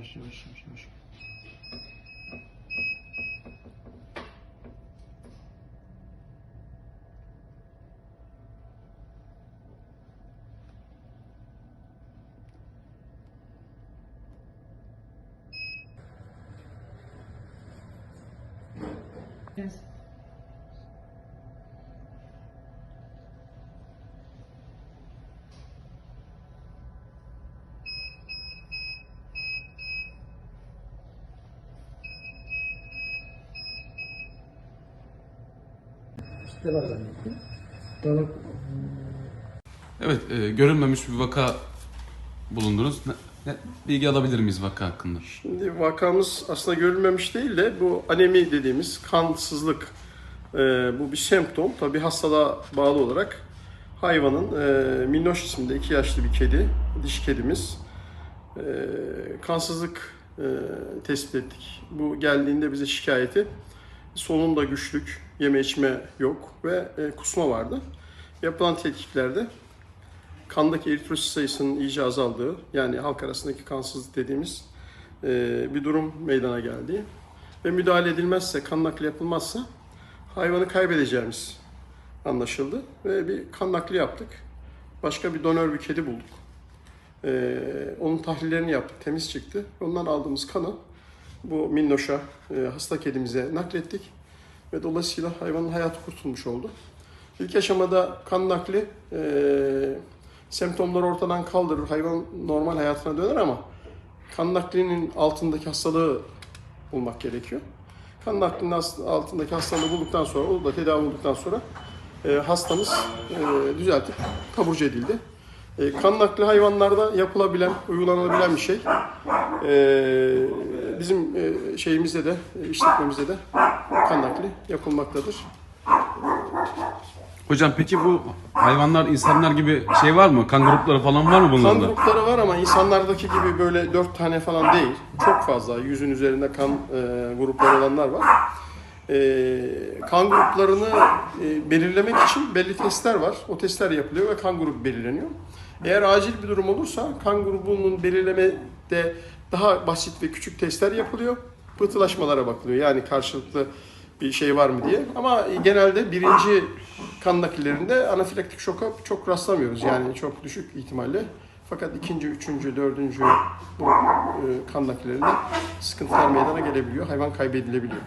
выше, выше, выше, выше. Yes. Var zannettim. Sonra Evet, e, görülmemiş bir vaka bulundunuz. Ne, ne- bilgi alabilir miyiz vaka hakkında? Şimdi vakamız aslında görülmemiş değil de bu anemi dediğimiz kansızlık e, bu bir semptom. Tabi hastalığa bağlı olarak hayvanın e, Minnoş isminde iki yaşlı bir kedi, diş kedimiz e, kansızlık e, tespit ettik. Bu geldiğinde bize şikayeti solunda güçlük, yeme içme yok ve e, kusma vardı. Yapılan tetkiklerde kandaki eritrosit sayısının iyice azaldığı yani halk arasındaki kansızlık dediğimiz e, bir durum meydana geldi. Ve müdahale edilmezse, kan nakli yapılmazsa hayvanı kaybedeceğimiz anlaşıldı. Ve bir kan nakli yaptık. Başka bir donör bir kedi bulduk. E, onun tahlillerini yaptık, temiz çıktı. Ondan aldığımız kanı bu minnoşa, e, hasta kedimize naklettik. Ve dolayısıyla hayvanın hayatı kurtulmuş oldu. İlk aşamada kan nakli e, semptomları ortadan kaldırır, hayvan normal hayatına döner ama kan naklinin altındaki hastalığı bulmak gerekiyor. Kan naklinin altındaki hastalığı bulduktan sonra, o da tedavi olduktan sonra e, hastamız e, düzeltip taburcu edildi. E, kan nakli hayvanlarda yapılabilen, uygulanabilen bir şey. E, bizim e, şeyimizde de, e, işletmemizde de kan nakli yapılmaktadır. Hocam peki bu hayvanlar insanlar gibi şey var mı? Kan grupları falan var mı Kan bunlarda? grupları var ama insanlardaki gibi böyle dört tane falan değil. Çok fazla. Yüzün üzerinde kan e, grupları olanlar var. E, kan gruplarını e, belirlemek için belli testler var. O testler yapılıyor ve kan grubu belirleniyor. Eğer acil bir durum olursa kan grubunun belirlemede daha basit ve küçük testler yapılıyor. Pıhtılaşmalara bakılıyor. Yani karşılıklı bir şey var mı diye. Ama genelde birinci kan nakillerinde anafilaktik şoka çok rastlamıyoruz. Yani çok düşük ihtimalle. Fakat ikinci, üçüncü, dördüncü bu e, kan nakillerinde sıkıntılar meydana gelebiliyor. Hayvan kaybedilebiliyor.